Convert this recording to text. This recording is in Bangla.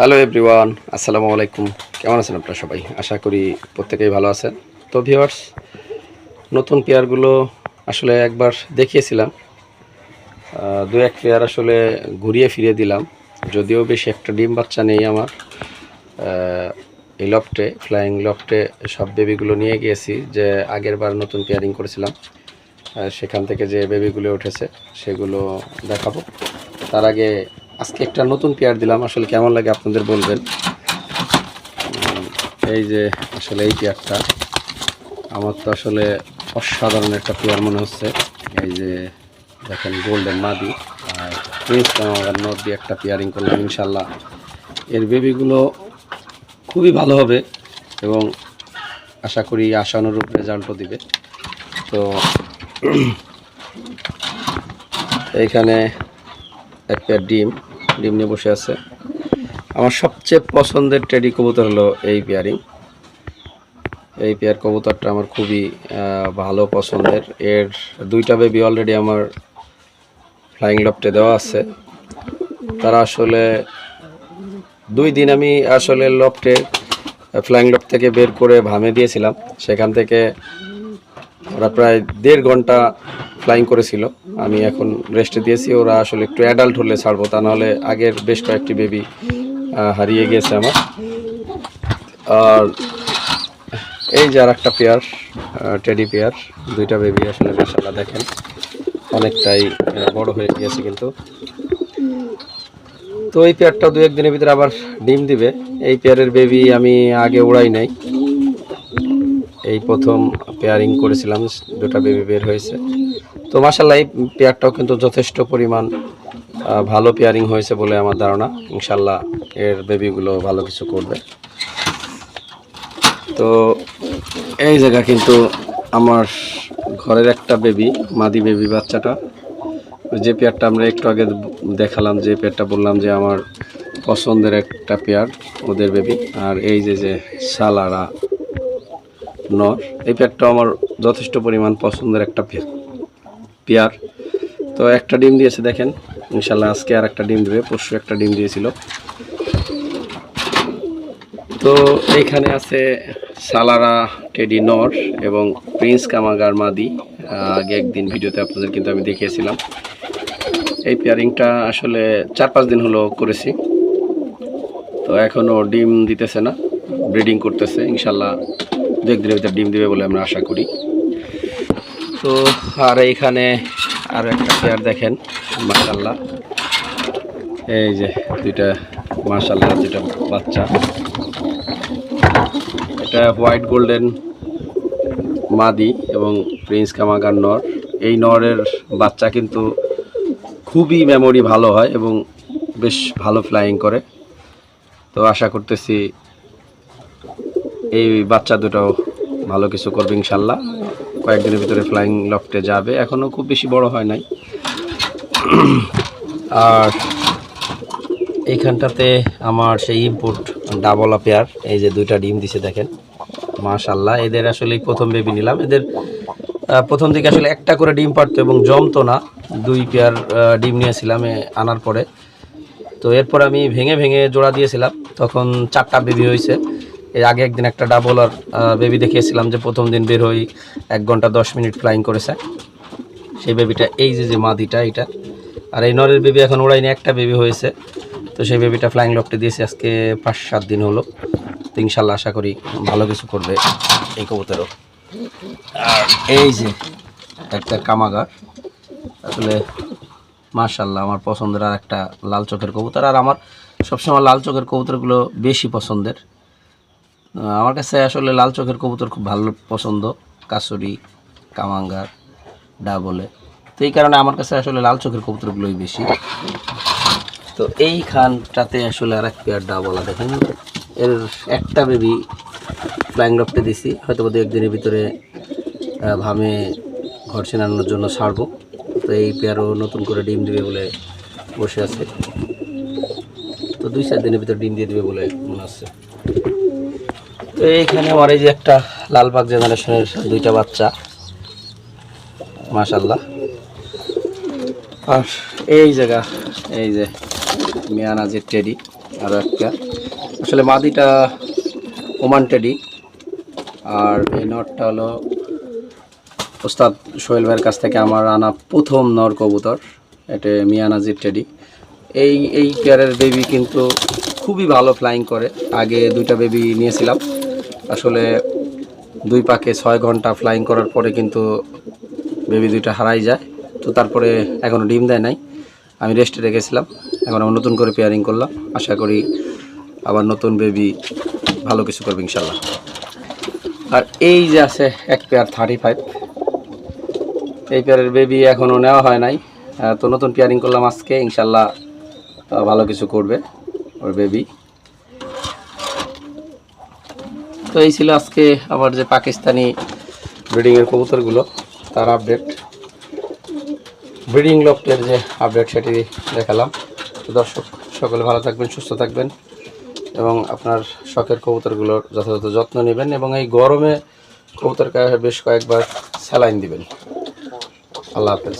হ্যালো এভরিওয়ান আসসালামু আলাইকুম কেমন আছেন আপনারা সবাই? আশা করি প্রত্যেকেই ভালো আছেন। তো ভিউয়ার্স নতুন পেয়ারগুলো আসলে একবার দেখিয়েছিলাম। দু এক পেয়ার আসলে ঘুরিয়ে ফিরিয়ে দিলাম। যদিও বেশি একটা ডিম বাচ্চা নেই আমার। এই লফটে ফ্লাইং লফটে সব বেবিগুলো নিয়ে গিয়েছি, যে আগের বার নতুন পেয়ারিং করেছিলাম। সেখান থেকে যে বেবিগুলো উঠেছে, সেগুলো দেখাবো। তার আগে আজকে একটা নতুন পেয়ার দিলাম। আসলে কেমন লাগে আপনাদের বলবেন? এই যে আসলে এই পেয়ারটা আমার তো আসলে অসাধারণ একটা পেয়ার মনে হচ্ছে। এই যে দেখেন গোল্ডেন মাদি আর প্রিন্স নট দিয়ে একটা পেয়ারিং করলাম ইনশাল্লাহ এর বেবিগুলো খুবই ভালো হবে এবং আশা করি আশানুরূপ রেজাল্টও দিবে। তো, এইখানে এক পেয়ার ডিম ডিম নিয়ে বসে আছে। আমার সবচেয়ে পছন্দের টেডি কবুতর হলো এই পেয়ারিং এই পেয়ার কবুতরটা আমার খুবই ভালো পছন্দের। এর দুইটা বেবি অলরেডি আমার ফ্লাইং লফটে দেওয়া আছে। তারা আসলে দুই দিন আমি আসলে লফটে ফ্লাইং লফট থেকে বের করে ভামে দিয়েছিলাম। সেখান থেকে ওরা প্রায় দেড় ঘণ্টা ফ্লাইং করেছিল। আমি এখন রেস্টে দিয়েছি। ওরা আসলে একটু অ্যাডাল্ট হলে ছাড়বো, তা নাহলে আগের বেশ কয়েকটি বেবি হারিয়ে গিয়েছে আমার। আর এই যে আর একটা পেয়ার টেডি পেয়ার দুইটা বেবি আসলে মাসাল্লাহ দেখেন, অনেকটাই বড় হয়ে গিয়েছে কিন্তু। তো এই পেয়ারটা দু একদিনের ভিতরে আবার ডিম দিবে। এই পেয়ারের বেবি আমি আগে উড়াই নাই। এই প্রথম পেয়ারিং করেছিলাম, দুটা বেবি বের হয়েছে। তো মাসাল্লাহ এই পেয়ারটাও কিন্তু যথেষ্ট পরিমাণ ভালো পেয়ারিং হয়েছে বলে আমার ধারণা। ইনশাল্লাহ এর বেবিগুলো ভালো কিছু করবে। তো এই জায়গা কিন্তু আমার ঘরের একটা বেবি, মাদি বেবি বাচ্চাটা। যে পেয়ারটা আমরা একটু আগে দেখালাম, যে পেয়ারটা বললাম যে আমার পছন্দের একটা পেয়ার ওদের বেবি। আর এই যে যে সালারা নর, এই পেয়ারটা আমার যথেষ্ট পরিমাণ পছন্দের একটা পেয়ার। পেয়ার। তো একটা ডিম দিয়েছে, দেখেন। ইনশাল্লাহ আজকে আর একটা ডিম দেবে, পরশু একটা ডিম দিয়েছিল। তো এইখানে আছে সালারা টেডি নর এবং প্রিন্স কামাগার মাদি। আগে একদিন ভিডিওতে আপনাদের কিন্তু আমি দেখিয়েছিলাম। এই পেয়ারিংটা আসলে চার পাঁচ দিন হলো করেছি। তো এখনও ডিম দিতেছে না, ব্রিডিং করতেছে। ইনশাল্লাহ দু একদিনের ভিতরে ডিম দেবে বলে আমরা আশা করি। তো আর এইখানে আর একটা পেয়ার দেখেন মাশাল্লাহ এই যে দুইটা মাশাল্লাহ দুইটা বাচ্চা। এটা হোয়াইট গোল্ডেন মাদি এবং প্রিন্স কামাগার নর। এই নরের বাচ্চা কিন্তু খুবই মেমোরি ভালো হয় এবং বেশ ভালো ফ্লাইং করে। তো আশা করতেছি এই বাচ্চা দুটাও ভালো কিছু করবে ইনশাল্লাহ। কয়েকদিনের ভিতরে ফ্লাইং লফটে যাবে। এখনও খুব বেশি বড় হয় নাই। আর এইখানটাতে আমার সেই ইম্পোর্ট ডাবলা পেয়ার এই যে দুইটা ডিম দিছে দেখেন। মাশাল্লাহ এদের আসলে প্রথম বেবি নিলাম। এদের প্রথম দিকে আসলে একটা করে ডিম পারতো এবং জমতো না। দুই পেয়ার ডিম নিয়েছিলাম আনার পরে। তো এরপর আমি ভেঙে ভেঙে জোড়া দিয়েছিলাম। তখন চারটা বেবি হয়েছে এর আগে একদিন একটা ডাবল আর বেবি দেখিয়েছিলাম যে প্রথম দিন বের হই, এক ঘণ্টা দশ মিনিট ফ্লাইং করেছে। সেই বেবিটা এই যে যে মাদিটা এটা আর এই নরের বেবি এখন ওড়াইনি একটা বেবি হয়েছে। তো সেই বেবিটা ফ্লাইং লকটে দিয়েছে, আজকে পাঁচ সাত দিন হলো। তো ইনশাল্লাহ আশা করি ভালো কিছু করবে এই কবুতরও। আর এই যে, একটা কামাগার আসলে মার্শাল্লাহ আমার পছন্দের আর একটা লাল চোখের কবুতর। আর আমার সবসময় লাল চোখের কবুতরগুলো বেশি পছন্দের। আমার কাছে আসলে লাল চোখের কবুতর খুব ভালো পছন্দ। কাসুরি কামাঙ্গার ডাবলে তো এই কারণে আমার কাছে আসলে লাল চোখের কবুতরগুলোই বেশি। তো এইখানটাতে আসলে আর এক পেয়ার ডাবলা দেখেন এর একটা বেবি ফ্লাইং দিছি। হয়তো বোধহয় একদিনের ভিতরে ভামে ঘর চেনানোর জন্য ছাড়বো। তো এই পেয়ারও নতুন করে ডিম দেবে বলে বসে আছে। তো দুই চার দিনের ভিতরে ডিম দিয়ে দিবে বলে মনে হচ্ছে। তো এইখানে আমার এই যে একটা লালবাগ জেনারেশনের দুইটা বাচ্চা। মাশাল্লাহ আর এই জায়গা, এই যে মিয়ানাজের টেডি, আর একটা। আসলে মাদিটা ওমান টেডি। আর এই নটটা হলো ওস্তাদ সোহেল ভাইয়ের কাছ থেকে আমার আনা প্রথম নর কবুতর। এটা মিয়া নাজির টেডি। এই এই পেয়ারের বেবি কিন্তু খুবই ভালো ফ্লাইং করে। আগে দুইটা বেবি নিয়েছিলাম। আসলে দুই পাকে ছয় ঘণ্টা ফ্লাইং করার পরে কিন্তু বেবি দুইটা হারাই যায়। তো তারপরে এখনও ডিম দেয় নাই। আমি রেস্টে রেখেছিলাম। এখন আবার নতুন করে পেয়ারিং করলাম। আশা করি আবার নতুন বেবি ভালো কিছু করবে ইনশাল্লাহ আর এই যে আছে এক পেয়ার থার্টি ফাইভ এই পেয়ারের বেবি এখনও নেওয়া হয় নাই। তো নতুন পেয়ারিং করলাম আজকে। ইনশাল্লাহ ভালো কিছু করবে ওর বেবি তো এই ছিল আজকে আমার যে পাকিস্তানি ব্রিডিংয়ের কবুতরগুলো, তার আপডেট ব্রিডিং লফটের যে আপডেট সেটি দেখালাম। তো দর্শক, সকলে ভালো থাকবেন, সুস্থ থাকবেন এবং আপনার শখের কবুতরগুলোর যথাযথ যত্ন নেবেন এবং এই গরমে কবুতরকে বেশ কয়েকবার স্যালাইন দিবেন। আল্লাহ হাফেজ।